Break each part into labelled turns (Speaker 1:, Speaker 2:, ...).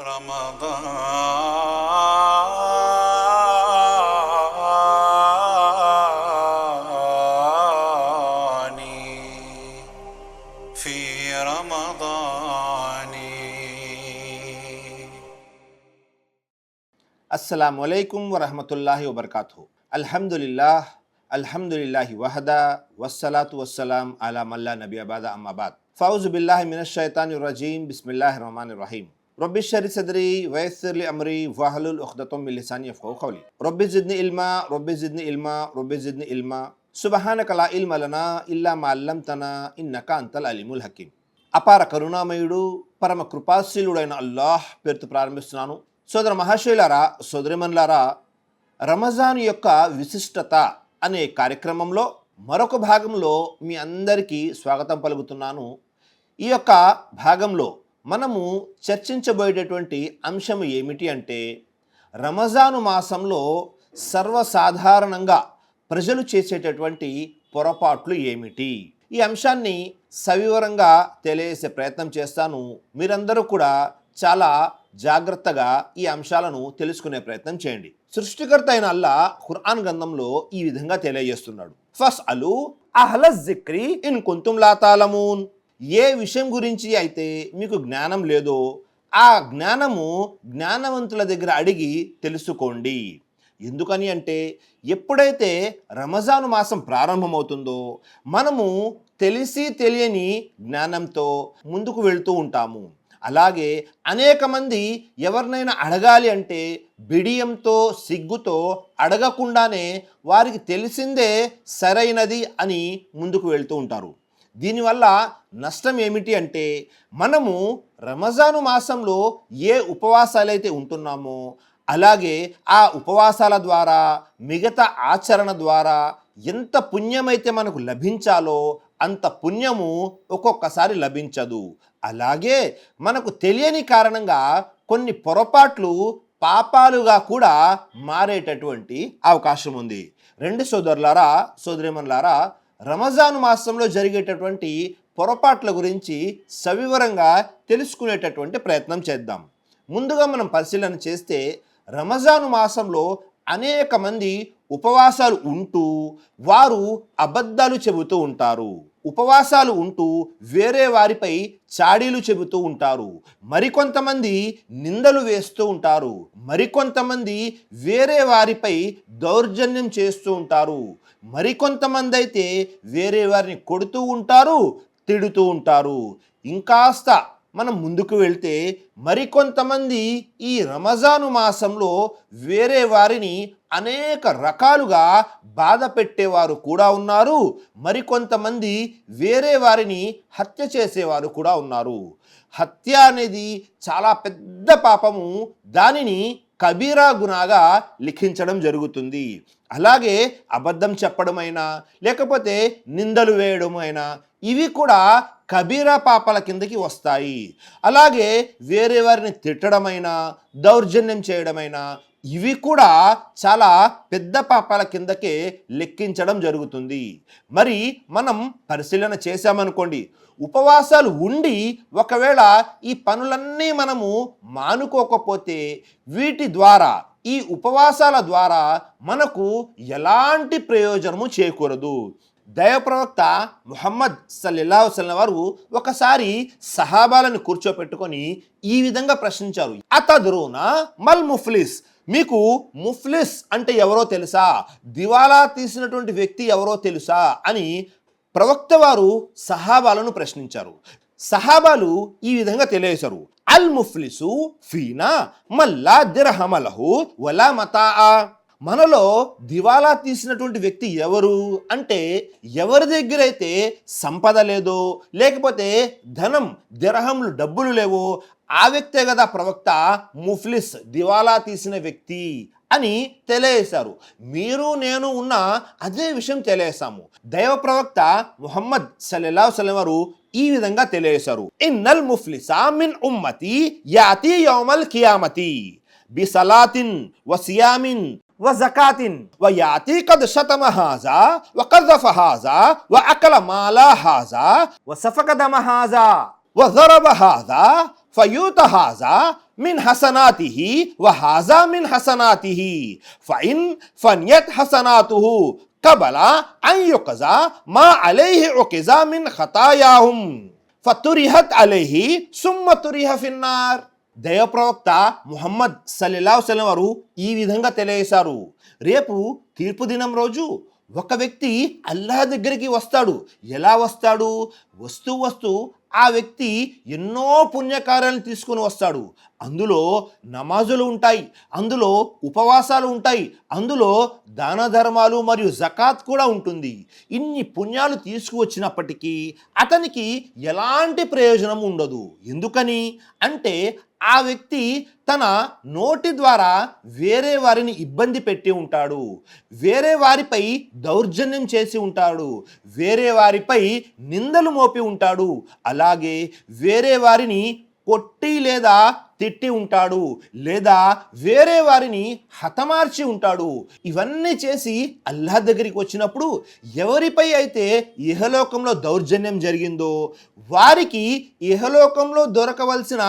Speaker 1: رمضاني في رمضاني.
Speaker 2: السلام عليكم ورحمة الله وبركاته. الحمد لله الحمد لله وحده والصلاة والسلام على من لا نبي بعد أما بعد. فأعوذ بالله من الشيطان الرجيم. بسم الله الرحمن الرحيم. రహీం రబ్బి صدري ويسر لي امري واحلل عقدة من لساني يفقهوا قولي. రబ్బి زدني ఇల్మా రబ్బి زدني علما రబ్బి زدني ఇల్మా سبحانك لا علم لنا ఇల్లా ما علمتنا انك انت అలీముల్ الحكيم. అపార కరుణామయుడు పరమ కృపాశీలుడైన అల్లాహ్ పేరుతో ప్రారంభిస్తున్నాను సోదర మహాశైలారా సోదరిమన్లారా రమజాన్ యొక్క విశిష్టత అనే కార్యక్రమంలో మరొక భాగంలో మీ అందరికీ స్వాగతం పలుకుతున్నాను ఈ యొక్క భాగంలో మనము చర్చించబోయేటటువంటి అంశం ఏమిటి అంటే రమజాను మాసంలో సర్వసాధారణంగా ప్రజలు చేసేటటువంటి పొరపాట్లు ఏమిటి? ఈ అంశాన్ని సవివరంగా తెలియజేసే ప్రయత్నం చేస్తాను. మీరందరూ కూడా చాలా జాగ్రత్తగా ఈ అంశాలను తెలుసుకునే ప్రయత్నం చేయండి. సృష్టికర్త అయిన అల్లా ఖురాన్ గ్రంథంలో ఈ విధంగా తెలియజేస్తున్నాడు. ఫస్ట్ అలు అహ్ల జిక్రి ఇన్ కుంతుం లాతాలమూన్ ఏ విషయం గురించి అయితే మీకు జ్ఞానం లేదో ఆ జ్ఞానము జ్ఞానవంతుల దగ్గర అడిగి తెలుసుకోండి. ఎందుకని అంటే ఎప్పుడైతే రమజాను మాసం ప్రారంభమవుతుందో మనము తెలిసి తెలియని జ్ఞానంతో ముందుకు వెళ్తూ ఉంటాము. అలాగే అనేక మంది ఎవరినైనా అడగాలి అంటే బిడియంతో సిగ్గుతో అడగకుండానే వారికి తెలిసిందే సరైనది అని ముందుకు వెళ్తూ ఉంటారు. దీనివల్ల నష్టం ఏమిటి అంటే మనము రమజాను మాసంలో ఏ ఉపవాసాలైతే ఉంటున్నామో అలాగే ఆ ఉపవాసాల ద్వారా మిగతా ఆచరణ ద్వారా ఎంత పుణ్యమైతే మనకు లభించాలో అంత పుణ్యము ఒక్కొక్కసారి లభించదు. అలాగే మనకు తెలియని కారణంగా కొన్ని పొరపాట్లు పాపాలుగా కూడా మారేటటువంటి అవకాశం ఉంది. రెండు సోదరులారా సోదరిమన్లారా రమజాను మాసంలో జరిగేటటువంటి పొరపాట్ల గురించి సవివరంగా తెలుసుకునేటటువంటి ప్రయత్నం చేద్దాం. ముందుగా మనం పరిశీలన చేస్తే రమజాను మాసంలో అనేక మంది ఉపవాసాలు ఉంటూ వారు అబద్ధాలు చెబుతూ ఉంటారు. ఉపవాసాలు ఉంటూ వేరే వారిపై చాడీలు చెబుతూ ఉంటారు. మరికొంతమంది నిందలు వేస్తూ ఉంటారు. మరికొంతమంది వేరే వారిపై దౌర్జన్యం చేస్తూ ఉంటారు. మరికొంతమంది అయితే వేరే వారిని కొడుతూ ఉంటారు తిడుతూ ఉంటారు. ఇంకాస్త మనం ముందుకు వెళ్తే మరికొంతమంది ఈ రమజాను మాసంలో వేరే వారిని అనేక రకాలుగా బాధ పెట్టేవారు కూడా ఉన్నారు. మరికొంతమంది వేరే వారిని హత్య చేసేవారు కూడా ఉన్నారు. హత్య అనేది చాలా పెద్ద పాపము. దానిని కబీరా గుణాగా లిఖించడం జరుగుతుంది. అలాగే అబద్ధం చెప్పడమైనా లేకపోతే నిందలు వేయడమైనా ఇవి కూడా కబీరా పాపాల కిందకి వస్తాయి. అలాగే వేరే వారిని తిట్టడమైనా దౌర్జన్యం చేయడమైనా ఇవి కూడా చాలా పెద్ద పాపాల కిందకే లెక్కించడం జరుగుతుంది. మరి మనం పరిశీలన చేశామనుకోండి ఉపవాసాలు ఉండి ఒకవేళ ఈ పనులన్నీ మనము మానుకోకపోతే వీటి ద్వారా ఈ ఉపవాసాల ద్వారా మనకు ఎలాంటి ప్రయోజనము చేకూరదు. దైవప్రవక్త ముహమ్మద్ సల్లిల్లా వసల్లం వారు ఒకసారి సహాబాలను కూర్చోపెట్టుకొని ఈ విధంగా ప్రశ్నించారు. అతదురునా మల్ ముఫ్లిస్? మీకు ముఫ్లిస్ అంటే ఎవరో తెలుసా? దివాలా తీసినటువంటి వ్యక్తి ఎవరో తెలుసా? అని ప్రవక్త వారు సహాబాలను ప్రశ్నించారు. సహాబాలు ఈ విధంగా తెలియజేశారు. అల్ ముఫ్లిసు ఫీనా మల్లా దిరహమలహు వలా మతా మనలో దివాలా తీసినటువంటి వ్యక్తి ఎవరు? అంటే ఎవరి దగ్గర అయితే సంపద లేదో లేకపోతే ధనం దిరహంలు డబ్బులు లేవో ఆ వ్యక్తే కదా ప్రవక్త ముఫ్లిస్ దివాలా తీసిన వ్యక్తి అని తెలియజేశారు. మీరు నేను ఉన్న అదే విషయం తెలియజేశాము. దైవ ప్రవక్త ముహమ్మద్ సల్లల్లా సలం వారు ఈ విధంగా తెలియజేశారు. ఇన్నల్ ముఫ్లిసా మిన్ ఉమ్మతి యాతి యోమల్ కియామతి బి సలాతిన్ వసియామిన్ వజకాతిన్ వయాతి కద్ శతమ హాజా వకదఫ హాజా వఅకల మాలా హాజా వసఫకదమ హాజా వజరబ హాజా ఫయూత హాజా మిన్ హసనాతిహి వ హాజా మిన్ హసనాతిహి. ఫైన్ ఫన్యత్ హసనాతుహు కబల అన్ మా అలైహి ఒకజా మిన్ ఖతాయాహుం. ఫతురిహత్ అలైహి సుమ్మ తురిహ ఫిన్నార్. దైవప్రవక్త ముహమ్మద్ సల్లాహుసలం వారు ఈ విధంగా తెలియజేశారు. రేపు తీర్పు దినం రోజు ఒక వ్యక్తి అల్లాహ్ దగ్గరికి వస్తాడు. ఎలా వస్తాడు? వస్తూ వస్తూ ఆ వ్యక్తి ఎన్నో పుణ్యకార్యాలను తీసుకొని వస్తాడు. అందులో నమాజులు ఉంటాయి అందులో ఉపవాసాలు ఉంటాయి అందులో దాన ధర్మాలు మరియు జకాత్ కూడా ఉంటుంది. ఇన్ని పుణ్యాలు తీసుకువచ్చినప్పటికీ అతనికి ఎలాంటి ప్రయోజనం ఉండదు. ఎందుకని అంటే ఆ వ్యక్తి తన నోటి ద్వారా వేరే వారిని ఇబ్బంది పెట్టి ఉంటాడు. వేరే వారిపై దౌర్జన్యం చేసి ఉంటాడు. వేరే వారిపై నిందలు మోపి ఉంటాడు. అలాగే వేరే వారిని కొట్టి లేదా తిట్టి ఉంటాడు లేదా వేరే వారిని హతమార్చి ఉంటాడు. ఇవన్నీ చేసి అల్లాహ్ దగ్గరికి వచ్చినప్పుడు ఎవరిపై అయితే ఇహలోకంలో దౌర్జన్యం జరిగిందో వారికి ఇహలోకంలో దొరకవలసిన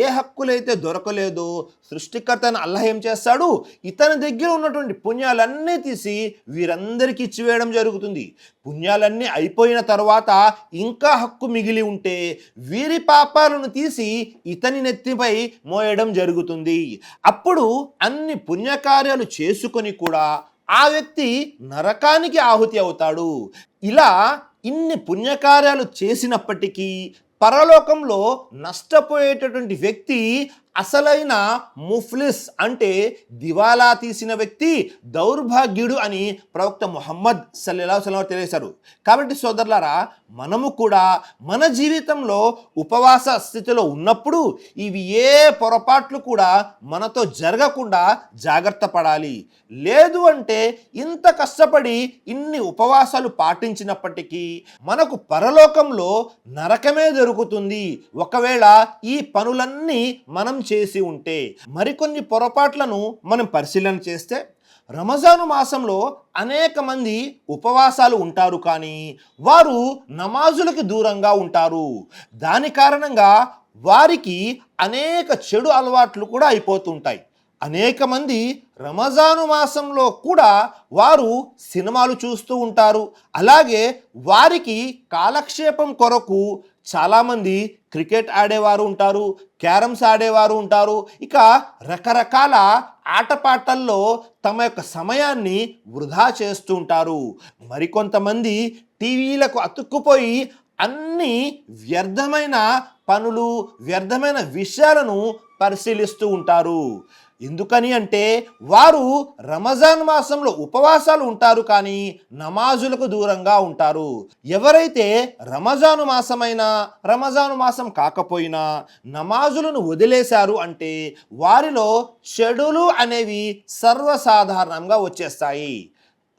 Speaker 2: ఏ హక్కులైతే దొరకలేదో సృష్టికర్త అయిన అల్లాహ్ ఏం చేస్తాడు? ఇతని దగ్గర ఉన్నటువంటి పుణ్యాలన్నీ తీసి వీరందరికీ ఇచ్చివేయడం జరుగుతుంది. పుణ్యాలన్నీ అయిపోయిన తర్వాత ఇంకా హక్కు మిగిలి ఉంటే వీరి పాపాలను తీసి ఇతని నెత్తిపై మోయడం జరుగుతుంది. అప్పుడు అన్ని పుణ్యకార్యాలు చేసుకొని కూడా ఆ వ్యక్తి నరకానికి ఆహుతి అవుతాడు. ఇలా ఇన్ని పుణ్యకార్యాలు చేసినప్పటికీ పరలోకంలో నష్టపోయేటటువంటి వ్యక్తి అసలైన ముఫ్లిస్ అంటే దివాలా తీసిన వ్యక్తి దౌర్భాగ్యుడు అని ప్రవక్త ముహమ్మద్ సల్లెలా సలం తెలియశారు కాబట్టి సోదరులారా మనము కూడా మన జీవితంలో ఉపవాస స్థితిలో ఉన్నప్పుడు ఇవి ఏ పొరపాట్లు కూడా మనతో జరగకుండా జాగ్రత్త పడాలి. లేదు అంటే ఇంత కష్టపడి ఇన్ని ఉపవాసాలు పాటించినప్పటికీ మనకు పరలోకంలో నరకమే దొరుకుతుంది. ఒకవేళ ఈ పనులన్నీ మనం చేసి ఉంటే మరికొన్ని పొరపాట్లను మనం పరిశీలన చేస్తే రమజాను మాసంలో అనేక మంది ఉపవాసాలు ఉంటారు కానీ వారు నమాజులకు దూరంగా ఉంటారు. దాని కారణంగా వారికి అనేక చెడు అలవాట్లు కూడా అయిపోతుంటాయి. అనేక మంది రమజాను మాసంలో కూడా వారు సినిమాలు చూస్తూ ఉంటారు. అలాగే వారికి కాలక్షేపం కొరకు చాలామంది క్రికెట్ ఆడేవారు ఉంటారు. క్యారమ్స్ ఆడేవారు ఉంటారు. ఇక రకరకాల ఆటపాటల్లో తమ యొక్క సమయాన్ని వృధా చేస్తూ ఉంటారు. మరికొంతమంది టీవీలకు అతుక్కుపోయి అన్ని వ్యర్థమైన పనులు వ్యర్థమైన విషయాలను పరిశీలిస్తూ ఉంటారు. ఎందుకని అంటే వారు రమజాన్ మాసంలో ఉపవాసాలు ఉంటారు కానీ నమాజులకు దూరంగా ఉంటారు. ఎవరైతే రమజాను మాసమైనా రమజాను మాసం కాకపోయినా నమాజులను వదిలేశారు అంటే వారిలో చెడులు అనేవి సర్వసాధారణంగా వచ్చేస్తాయి.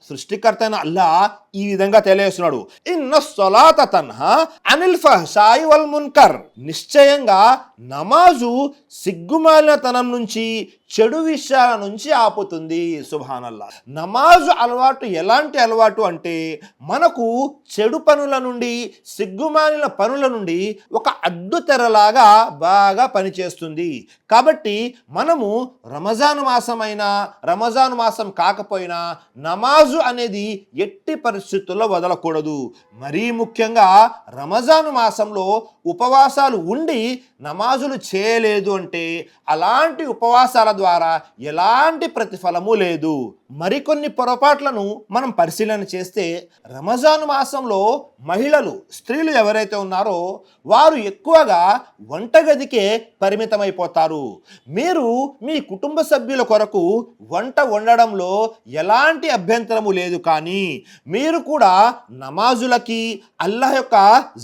Speaker 2: సృష్టికర్త అయిన అల్లా ఈ విధంగా తెలియజేస్తున్నాడు. ఇన్న సొలాత తన్హా అనిల్ ఫహషాయి వల్ మున్కర్. నిశ్చయంగా నమాజు సిగ్గుమాలినతనం నుంచి చెడు విషయాల నుంచి ఆపుతుంది. సుభానల్లా. నమాజు అలవాటు ఎలాంటి అలవాటు అంటే మనకు చెడు పనుల నుండి సిగ్గుమాలిన పనుల నుండి ఒక అడ్డు తెరలాగా బాగా పనిచేస్తుంది. కాబట్టి మనము రమజాను మాసమైనా రమజాను మాసం కాకపోయినా నమాజు అనేది ఎట్టి పరిస్థితుల్లో వదలకూడదు. మరీ ముఖ్యంగా రమజాను మాసంలో ఉపవాసాలు ఉండి నమాజులు చేయలేదు అంటే అలాంటి ఉపవాసాల ద్వారా ఎలాంటి ప్రతిఫలము లేదు. మరికొన్ని పొరపాట్లను మనం పరిశీలన చేస్తే రమజాను మాసంలో మహిళలు స్త్రీలు ఎవరైతే ఉన్నారో వారు ఎక్కువగా వంటగదికే పరిమితమైపోతారు. మీరు మీ కుటుంబ సభ్యుల కొరకు వంట వండడంలో ఎలాంటి అభ్యంతరము లేదు కానీ మీరు కూడా నమాజులకి అల్లాహ్ యొక్క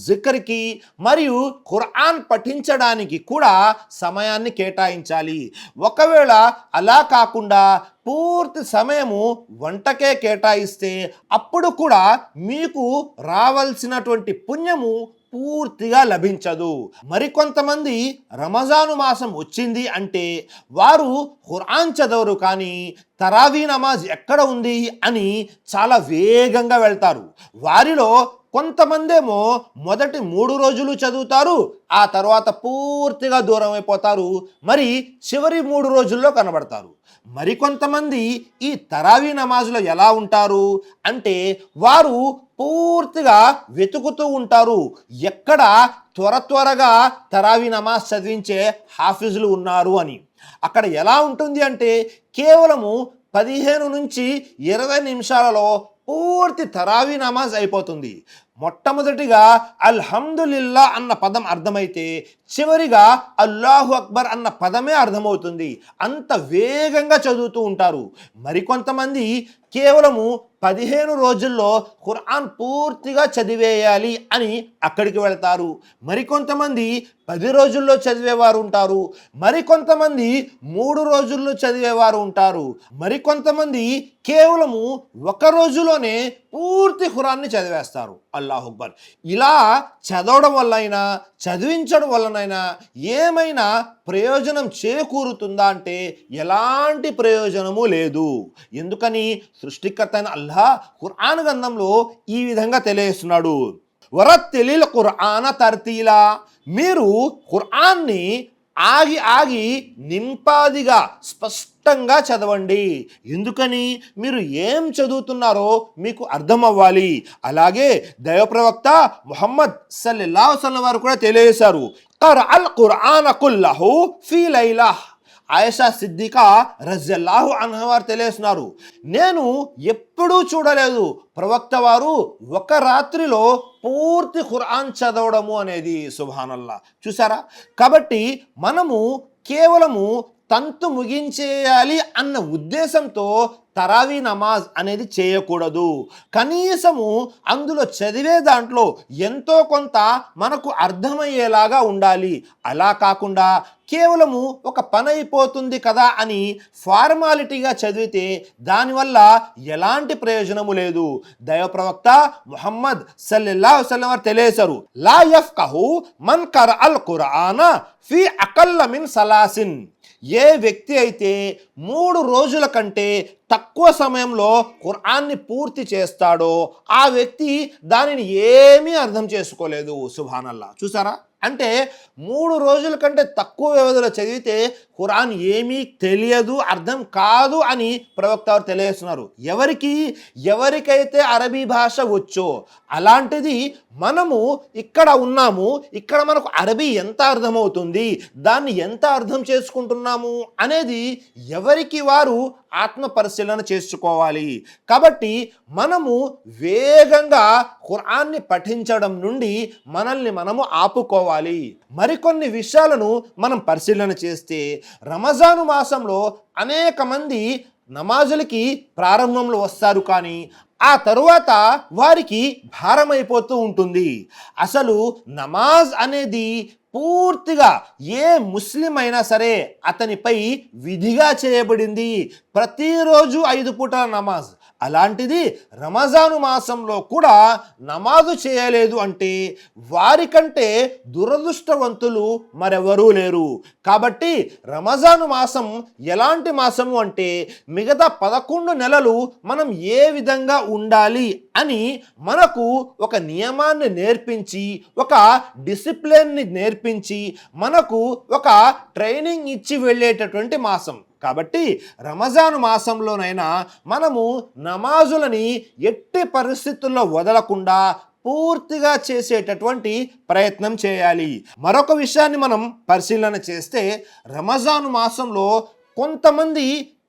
Speaker 2: జిక్కర్కి మరియు ఖురాన్ పఠించడానికి కూడా సమయాన్ని కేటాయించాలి. ఒకవేళ అలా కాకుండా పూర్తి సమయము వంటకే కేటాయిస్తే అప్పుడు కూడా మీకు రావాల్సినటువంటి పుణ్యము పూర్తిగా లభించదు. మరికొంతమంది రమజాను మాసం వచ్చింది అంటే వారు ఖురాన్ చదవరు కానీ తరావీ నమాజ్ ఎక్కడ ఉంది అని చాలా వేగంగా వెళ్తారు. వారిలో కొంతమందేమో మొదటి మూడు రోజులు చదువుతారు ఆ తర్వాత పూర్తిగా దూరం అయిపోతారు. మరి చివరి మూడు రోజుల్లో కనబడతారు. మరికొంతమంది ఈ తరావీ నమాజులో ఎలా ఉంటారు? అంటే వారు పూర్తిగా వెతుకుతూ ఉంటారు. ఎక్కడ త్వర త్వరగా తరావీ నమాజ్ చదివించే హాఫీజులు ఉన్నారు అని. అక్కడ ఎలా ఉంటుంది అంటే కేవలము పదిహేను నుంచి ఇరవై నిమిషాలలో పూర్తి తరావీ నమాజ్ అయిపోతుంది. మొట్టమొదటిగా అల్హమ్దులిల్లా అన్న పదం అర్థమైతే చివరిగా అల్లాహు అక్బర్ అన్న పదమే అర్థమవుతుంది. అంత వేగంగా చదువుతూ ఉంటారు. మరికొంతమంది కేవలము పదిహేను రోజుల్లో ఖురాన్ పూర్తిగా చదివేయాలి అని అక్కడికి వెళ్తారు. మరికొంతమంది పది రోజుల్లో చదివేవారు ఉంటారు. మరికొంతమంది మూడు రోజుల్లో చదివేవారు ఉంటారు. మరికొంతమంది కేవలము ఒక రోజులోనే పూర్తి ఖురాన్ని చదివేస్తారు. అల్లాహ్ అక్బర్. ఇలా చదవడం వల్లైనా చదివించడం వల్లనైనా ఏమైనా ప్రయోజనం చేకూరుతుందా అంటే ఎలాంటి ప్రయోజనము లేదు. ఎందుకని? సృష్టికర్త అయిన అల్లా ఖురాన్ గ్రంథంలో ఈ విధంగా తెలియజేస్తున్నాడు. వరత్తెలిల ఖురాన తర్తీలా. మీరు ఖురాన్ని ఆగి ఆగి నింపాదిగా స్పష్టంగా చదవండి. ఎందుకని? మీరు ఏం చదువుతున్నారో మీకు అర్థం అవ్వాలి అలాగే దైవప్రవక్త మొహమ్మద్ సల్లెల్లా సల్లల్లాహు వారు కూడా తెలియజేశారు. కర్ అల్ ఖురాన కుల్లహు ఫీ లైలా ఆయేషా సిద్దికా రజల్లాహు అన్హవారు తెలియస్తున్నారు నేను ఎప్పుడూ చూడలేదు. ప్రవక్త వారు ఒక రాత్రిలో పూర్తి ఖురాన్ చదవడము అనేది సుభానల్లా. చూసారా కాబట్టి మనము కేవలము తంతు ముగించేయాలి అన్న ఉద్దేశంతో తరావీ నమాజ్ అనేది చేయకూడదు. కనీసము అందులో చదివే దాంట్లో ఎంతో కొంత మనకు అర్థమయ్యేలాగా ఉండాలి. అలా కాకుండా కేవలము ఒక పని అయిపోతుంది కదా అని ఫార్మాలిటీగా చదివితే దానివల్ల ఎలాంటి ప్రయోజనము లేదు. దైవ ప్రవక్త ముహమ్మద్ సల్లెల్లా వసల్లం వారు లా యఫ్ కహు మన్ కర్ అల్ ఖురానా ఫీ అకల్ల మిన్ సలాసిన్. ఏ వ్యక్తి అయితే మూడు రోజుల కంటే తక్కువ సమయంలో ఖురాన్ని పూర్తి చేస్తాడో ఆ వ్యక్తి దానిని ఏమీ అర్థం చేసుకోలేదు. సుభానల్లా. చూసారా? అంటే మూడు రోజుల కంటే తక్కువ వ్యవధిలో చదివితే ఖురాన్ ఏమీ తెలియదు అర్థం కాదు అని ప్రవక్త వారు తెలియజేస్తున్నారు. ఎవరికి? ఎవరికైతే అరబీ భాష వచ్చో అలాంటిది మనము ఇక్కడ ఉన్నాము ఇక్కడ మనకు అరబీ ఎంత అర్థమవుతుంది దాన్ని ఎంత అర్థం చేసుకుంటున్నాము అనేది ఎవరికి వారు ఆత్మ పరిశీలన చేసుకోవాలి. కాబట్టి మనము వేగంగా ఖురాన్ని పఠించడం నుండి మనల్ని మనము ఆపుకోవాలి. మరికొన్ని విషయాలను మనం పరిశీలన చేస్తే రమజాను మాసంలో అనేక మంది నమాజులకి ప్రారంభంలో వస్తారు కానీ ఆ తరువాత వారికి భారమైపోతూ ఉంటుంది. అసలు నమాజ్ అనేది పూర్తిగా ఏ ముస్లిం అయినా సరే అతనిపై విధిగా చేయబడింది. ప్రతిరోజు ఐదు పూటల నమాజ్. అలాంటిది రమజాను మాసంలో కూడా నమాజు చేయలేదు అంటే వారికంటే దురదృష్టవంతులు మరెవరూ లేరు. కాబట్టి రమజాను మాసం ఎలాంటి మాసము అంటే మిగతా పదకొండు నెలలు మనం ఏ విధంగా ఉండాలి అని మనకు ఒక నియమాన్ని నేర్పించి ఒక డిసిప్లిన్ని నేర్పించి మనకు ఒక ట్రైనింగ్ ఇచ్చి వెళ్ళేటటువంటి మాసం. కాబట్టి రమజాను మాసంలోనైనా మనము నమాజులని ఎట్టి పరిస్థితుల్లో వదలకుండా పూర్తిగా చేసేటటువంటి ప్రయత్నం చేయాలి. మరొక విషయాన్ని మనం పరిశీలన చేస్తే రమజాను మాసంలో కొంతమంది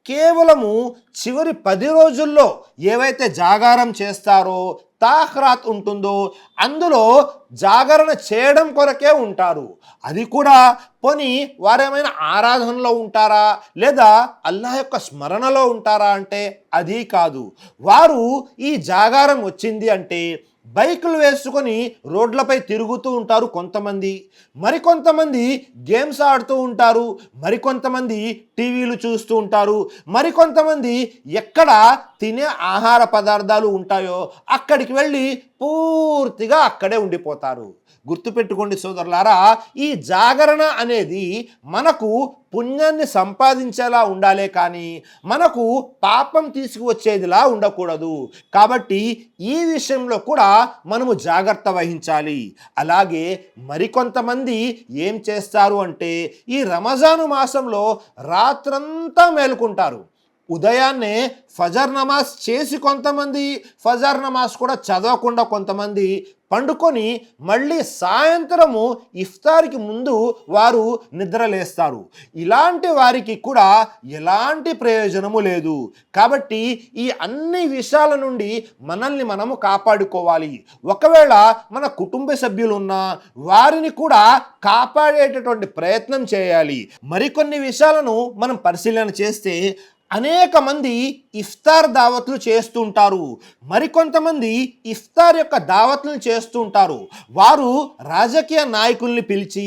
Speaker 2: కేవలము చివరి పది రోజుల్లో ఏవైతే జాగారం చేస్తారో తాహ్రాత్ ఉంటుందో అందులో జాగరణ చేయడం కొరకే ఉంటారు. అది కూడా పోని వారేమైనా ఆరాధనలో ఉంటారా? లేదా అల్లాహ్ యొక్క స్మరణలో ఉంటారా అంటే అది కాదు. వారు ఈ జాగారం వచ్చింది అంటే బైకులు వేసుకొని రోడ్లపై తిరుగుతూ ఉంటారు కొంతమంది. మరికొంతమంది గేమ్స్ ఆడుతూ ఉంటారు. మరికొంతమంది టీవీలు చూస్తూ ఉంటారు. మరికొంతమంది ఎక్కడ తినే ఆహార పదార్థాలు ఉంటాయో అక్కడికి వెళ్ళి పూర్తిగా అక్కడే ఉండిపోతారు. గుర్తుపెట్టుకోండి సోదరులారా ఈ జాగరణ అనేది మనకు పుణ్యాన్ని సంపాదించేలా ఉండాలే కానీ మనకు పాపం తీసుకువచ్చేదిలా ఉండకూడదు. కాబట్టి ఈ విషయంలో కూడా మనము జాగ్రత్త వహించాలి. అలాగే మరికొంతమంది ఏం చేస్తారు అంటే ఈ రమజాను మాసంలో రాత్రంతా మేలుకుంటారు. ఉదయాన్నే ఫజర్ నమాజ్ చేసి కొంతమంది ఫజర్ నమాజ్ కూడా చదవకుండా కొంతమంది పండుకొని మళ్ళీ సాయంత్రము ఇఫ్తార్కి ముందు వారు నిద్రలేస్తారు ఇలాంటి వారికి కూడా ఎలాంటి ప్రయోజనము లేదు. కాబట్టి ఈ అన్ని విషయాల నుండి మనల్ని మనము కాపాడుకోవాలి. ఒకవేళ మన కుటుంబ సభ్యులు ఉన్నా వారిని కూడా కాపాడేటటువంటి ప్రయత్నం చేయాలి. మరికొన్ని విషయాలను మనం పరిశీలన చేస్తే అనేక మంది ఇఫ్తార్ దావత్లు చేస్తూ ఉంటారు మరికొంతమంది ఇఫ్తార్ యొక్క దావత్లను చేస్తూ ఉంటారు వారు రాజకీయ నాయకుల్ని పిలిచి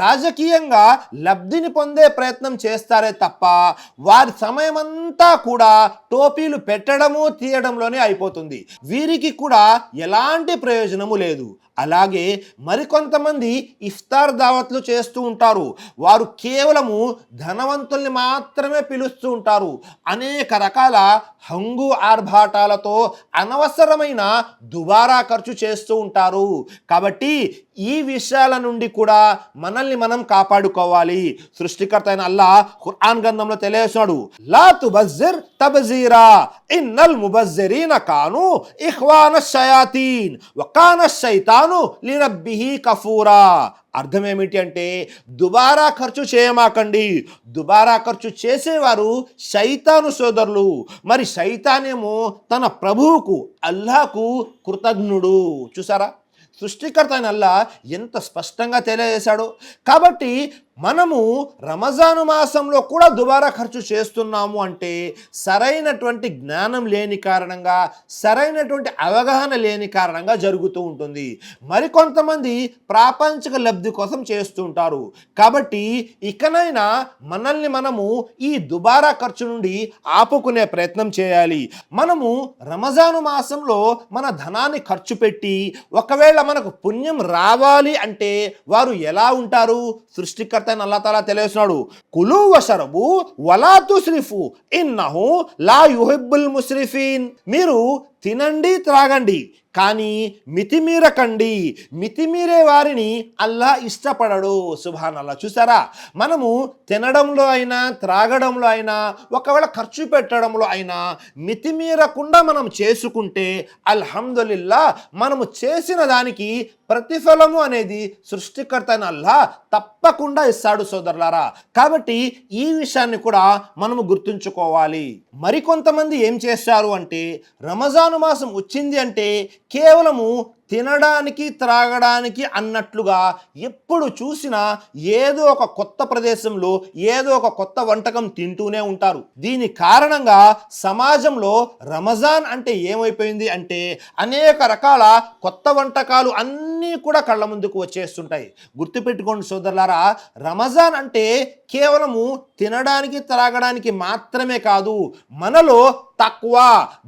Speaker 2: రాజకీయంగా లబ్ధిని పొందే ప్రయత్నం చేస్తారే తప్ప వారి సమయమంతా కూడా టోపీలు పెట్టడము తీయడంలోనే అయిపోతుంది. వీరికి కూడా ఎలాంటి ప్రయోజనము లేదు. అలాగే మరికొంతమంది ఇఫ్తార్ దావత్లు చేస్తూ ఉంటారు. వారు కేవలము ధనవంతుల్ని మాత్రమే పిలుస్తూ ఉంటారు. అనేక రకాల హంగు ఆర్భాటాలతో అనవసరమైన దుబారా ఖర్చు చేస్తూ ఉంటారు. కాబట్టి ఈ విషయాల నుండి కూడా మనల్ని మనం కాపాడుకోవాలి. సృష్టికర్త అయిన అల్లా ఖురాన్ గ్రంథంలో తెలియజేస్తున్నాడు. లా తుబజ్జిర్ తబజీరా ఇన్నల్ ముబజ్జిరీన కాను ఇఖ్వాన షయాతీన్ వకాన శైతాను లిరబ్బిహి కఫూరా. అర్థం ఏమిటి అంటే దుబారా ఖర్చు చేయమాకండి. దుబారా ఖర్చు చేసేవారు శైతాను సోదరులు. మరి శైతానేమో తన ప్రభువుకు అల్లాకు కృతజ్ఞుడు. చూసారా? సృష్టికర్త అయిన అల్లా ఎంత స్పష్టంగా తెలియజేశాడో. కాబట్టి మనము రమజాను మాసంలో కూడా దుబారా ఖర్చు చేస్తున్నాము అంటే సరైనటువంటి జ్ఞానం లేని కారణంగా సరైనటువంటి అవగాహన లేని కారణంగా జరుగుతూ ఉంటుంది. మరికొంతమంది ప్రాపంచిక లబ్ధి కోసం చేస్తుంటారు కాబట్టి ఇకనైనా మనల్ని మనము ఈ దుబారా ఖర్చు నుండి ఆపుకునే ప్రయత్నం చేయాలి. మనము రమజాను మాసంలో మన ధనాన్ని ఖర్చు పెట్టి ఒకవేళ మనకు పుణ్యం రావాలి అంటే వారు ఎలా ఉంటారు? సృష్టికర్త అయిన అల్లా తాలా తెలియస్తున్నాడు కులు వషరబు వలా తుస్రిఫు ఇన్నహు లా యుహిబ్బుల్ ముస్రిఫీన్. మీరు తినండి త్రాగండి. కానీ మితిమీరకండి. మితిమీరే వారిని అల్లా ఇష్టపడడు. సుభాన్ అల్లా చూసారా? మనము తినడంలో అయినా త్రాగడంలో అయినా ఒకవేళ ఖర్చు పెట్టడంలో అయినా మితిమీరకుండా మనం చేసుకుంటే అల్హమ్దులిల్లా మనము చేసిన దానికి ప్రతిఫలము అనేది సృష్టికర్త అల్లా తప్పకుండా ఇస్తాడు సోదరులారా. కాబట్టి ఈ విషయాన్ని కూడా మనము గుర్తుంచుకోవాలి. మరికొంతమంది ఏం చేస్తారు అంటే రమజాను మాసం వచ్చింది అంటే కేవలము తినడానికి త్రాగడానికి అన్నట్లుగా ఎప్పుడు చూసినా ఏదో ఒక కొత్త ప్రదేశంలో ఏదో ఒక కొత్త వంటకం తింటూనే ఉంటారు. దీని కారణంగా సమాజంలో రమజాన్ అంటే ఏమైపోయింది అంటే అనేక రకాల కొత్త వంటకాలు అన్నీ కూడా కళ్ళ ముందుకు వచ్చేస్తుంటాయి. గుర్తుపెట్టుకోండి సోదరులారా రమజాన్ అంటే కేవలము తినడానికి త్రాగడానికి మాత్రమే కాదు మనలో తక్కువ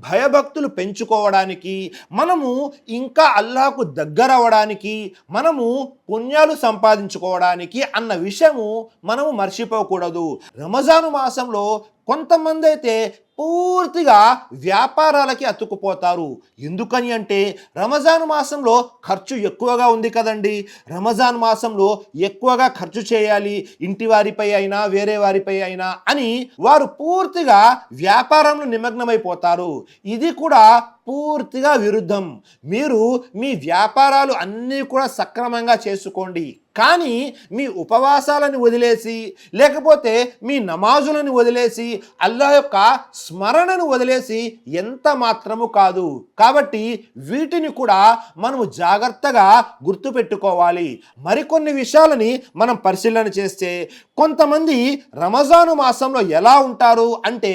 Speaker 2: భయభక్తులు పెంచుకోవడానికి మనము ఇంకా అల్లాకు దగ్గర అవ్వడానికి మనము పుణ్యాలు సంపాదించుకోవడానికి అన్న విషయము మనము మర్చిపోకూడదు. రమజాను మాసంలో కొంతమంది అయితే పూర్తిగా వ్యాపారాలకి అతుక్కుపోతారు. ఎందుకని అంటే రమజాన్ మాసంలో ఖర్చు ఎక్కువగా ఉంది కదండి. రమజాన్ మాసంలో ఎక్కువగా ఖర్చు చేయాలి. ఇంటి వారిపై అయినా వేరే వారిపై అయినా అని వారు పూర్తిగా వ్యాపారంలో నిమగ్నమైపోతారు. ఇది కూడా పూర్తిగా విరుద్ధం. మీరు మీ వ్యాపారాలు అన్నీ కూడా సక్రమంగా చేసుకోండి. కానీ మీ ఉపవాసాలను వదిలేసి లేకపోతే మీ నమాజులను వదిలేసి అల్లా యొక్క స్మరణను వదిలేసి ఎంత మాత్రము కాదు. కాబట్టి వీటిని కూడా మనము జాగ్రత్తగా గుర్తుపెట్టుకోవాలి. మరికొన్ని విషయాలని మనం పరిశీలన చేస్తే కొంతమంది రమజాను మాసంలో ఎలా ఉంటారు అంటే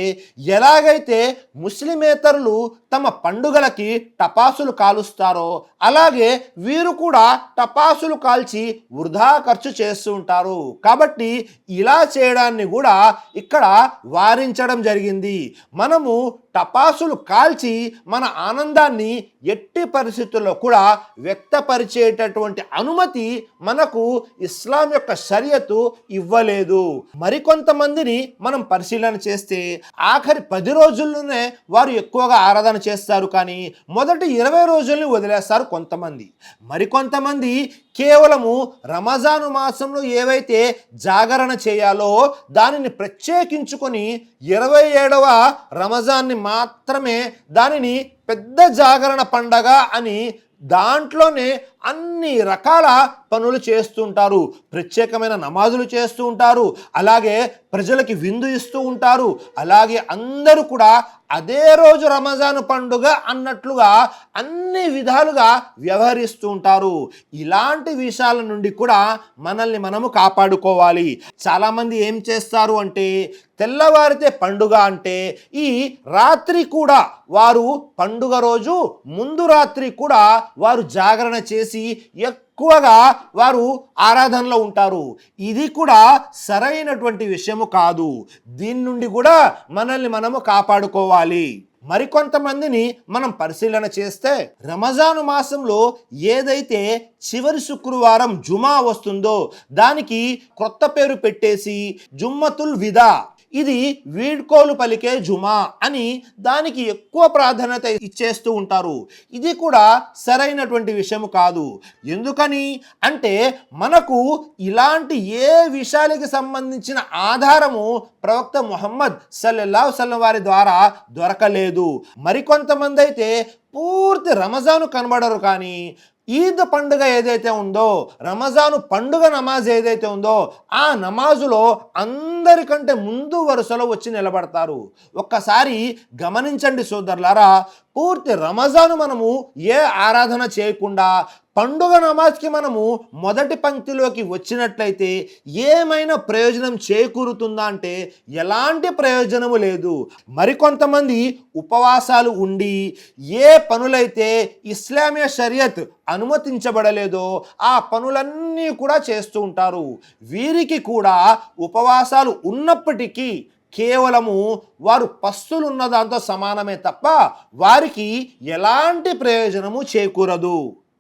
Speaker 2: ఎలాగైతే ముస్లిమేతరులు తమ పండుగలకి టపాసులు కాలుస్తారో అలాగే వీరు కూడా టపాసులు కాల్చి వృధా ఖర్చు చేస్తూ ఉంటారు. కాబట్టి ఇలా చేయడాన్ని కూడా ఇక్కడ వారించడం జరిగింది. మనము టపాసులు కాల్చి మన ఆనందాన్ని ఎట్టి పరిస్థితుల్లో కూడా వ్యక్తపరిచేటటువంటి అనుమతి మనకు ఇస్లాం యొక్క షరియతు ఇవ్వలేదు. మరికొంతమందిని మనం పరిశీలన చేస్తే ఆఖరి పది రోజుల్లోనే వారు ఎక్కువగా ఆరాధన చేస్తారు. కానీ మొదటి ఇరవై రోజుల్ని వదిలేస్తారు. కొంతమంది. మరికొంతమంది కేవలము రమజాను మాసంలో ఏవైతే జాగరణ చేయాలో దానిని ప్రత్యేకించుకొని ఇరవై ఏడవ రమజాన్ని మాత్రమే దానిని పెద్ద జాగరణ పండగ అని దాంట్లోనే అన్ని రకాల పనులు చేస్తుంటారు ప్రత్యేకమైన నమాజులు చేస్తూ ఉంటారు. అలాగే ప్రజలకి విందు ఇస్తూ ఉంటారు. అలాగే అందరూ కూడా అదే రోజు రమజాన్ పండుగ అన్నట్లుగా అన్ని విధాలుగా వ్యవహరిస్తూ ఉంటారు. ఇలాంటి విషయాల నుండి కూడా మనల్ని మనము కాపాడుకోవాలి. చాలామంది ఏం చేస్తారు అంటే తెల్లవారితే పండుగ అంటే ఈ రాత్రి కూడా వారు పండుగ రోజు ముందు రాత్రి కూడా వారు జాగరణ చేసి ఎక్కువగా వారు ఆరాధనలో ఉంటారు. ఇది కూడా సరైనటువంటి విషయము కాదు. దీని నుండి కూడా మనల్ని మనము కాపాడుకోవాలి. మరికొంతమందిని మనం పరిశీలన చేస్తే రమజాను మాసంలో ఏదైతే చివరి శుక్రవారం జుమా వస్తుందో దానికి క్రొత్త పేరు పెట్టేసి జుమ్మతుల్ విదా ఇది వీడ్కోలు పలికే జుమా అని దానికి ఎక్కువ ప్రాధాన్యత ఇచ్చేస్తూ ఉంటారు. ఇది కూడా సరైనటువంటి విషయం కాదు. ఎందుకని? అంటే మనకు ఇలాంటి ఏ విషయాలకి సంబంధించిన ఆధారము ప్రవక్త ముహమ్మద్ సల్లెల్లా సల్లం వారి ద్వారా దొరకలేదు. మరికొంతమంది అయితే పూర్తి రమజాను కనబడరు కానీ ఈద్ పండుగ ఏదైతే ఉందో రమజాను పండుగ నమాజ్ ఏదైతే ఉందో ఆ నమాజులో అందరికంటే ముందు వరుసలో వచ్చి నిలబడతారు. ఒక్కసారి గమనించండి సోదరులారా పూర్తి రమజాను మనము ఏ ఆరాధన చేయకుండా పండుగ నమాజ్కి మనము మొదటి పంక్తిలోకి వచ్చినట్లయితే ఏమైనా ప్రయోజనం చేకూరుతుందా అంటే ఎలాంటి ప్రయోజనము లేదు. మరికొంతమంది ఉపవాసాలు ఉండి ఏ పనులైతే ఇస్లామియ షరియత్ అనుమతించబడలేదో ఆ పనులన్నీ కూడా చేస్తూ ఉంటారు. వీరికి కూడా ఉపవాసాలు ఉన్నప్పటికీ కేవలము వారు పస్తులు ఉన్న దాంతో సమానమే తప్ప వారికి ఎలాంటి ప్రయోజనము చేకూరదు.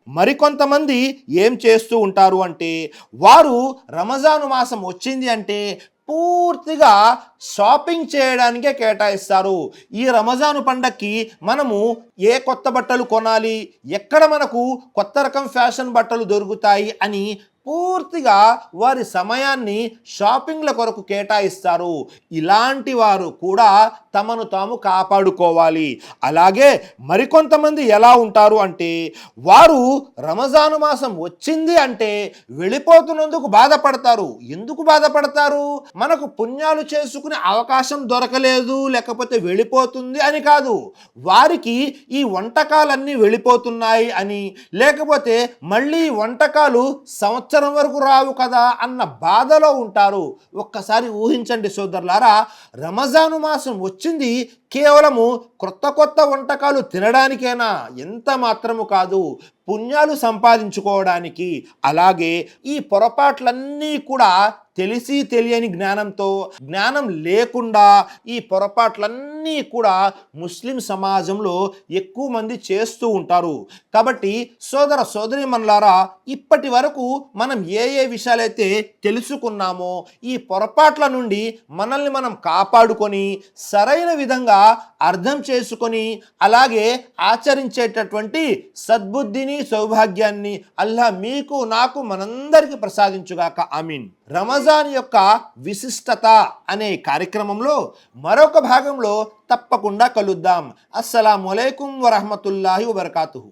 Speaker 2: మరికొంతమంది ఏం చేస్తూ ఉంటారు అంటే వారు రమజాను మాసం వచ్చింది అంటే పూర్తిగా షాపింగ్ చేయడానికే కేటాయిస్తారు. ఈ రమజాను పండక్కి మనము ఏ కొత్త బట్టలు కొనాలి? ఎక్కడ మనకు కొత్త రకం ఫ్యాషన్ బట్టలు దొరుకుతాయి అని పూర్తిగా వారి సమయాన్ని షాపింగ్ల కొరకు కేటాయిస్తారు. ఇలాంటి వారు కూడా తమను తాము కాపాడుకోవాలి. అలాగే మరికొంతమంది ఎలా ఉంటారు అంటే వారు రమజాను మాసం వచ్చింది అంటే వెళ్ళిపోతున్నందుకు బాధపడతారు. ఎందుకు బాధపడతారు? మనకు పుణ్యాలు చేసుకునే అవకాశం దొరకలేదు లేకపోతే వెళ్ళిపోతుంది అని కాదు. వారికి ఈ వంటకాలన్నీ వెళ్ళిపోతున్నాయి అని లేకపోతే మళ్ళీ వంటకాలు సంవత్సరం వరకు రావు కదా అన్న బాధలో ఉంటారు. ఒక్కసారి ఊహించండి సోదరులారా రమజాను మాసం వచ్చింది కేవలము కొత్త కొత్త వంటకాలు తినడానికేనా ఎంత మాత్రము కాదు పుణ్యాలు సంపాదించుకోవడానికి. అలాగే ఈ పొరపాట్లన్నీ కూడా తెలిసి తెలియని జ్ఞానంతో జ్ఞానం లేకుండా ఈ పొరపాట్లన్నీ కూడా ముస్లిం సమాజంలో ఎక్కువ మంది చేస్తూ ఉంటారు. కాబట్టి సోదర సోదరి మనలారా ఇప్పటి వరకు మనం ఏ ఏ విషయాలైతే తెలుసుకున్నామో ఈ పొరపాట్ల నుండి మనల్ని మనం కాపాడుకొని సరైన విధంగా అర్థం చేసుకొని అలాగే ఆచరించేటటువంటి సద్బుద్ధిని సౌభాగ్యాన్ని అల్లా మీకు నాకు మనందరికీ ప్రసాదించుగాక. రమజ్ రమజాన్ యొక్క విశిష్టత అనే కార్యక్రమంలో మరొక భాగంలో తప్పకుండా కలుద్దాం. అస్సలం వలైకుం వరహమతుల్లాహి వబర్కాతుహు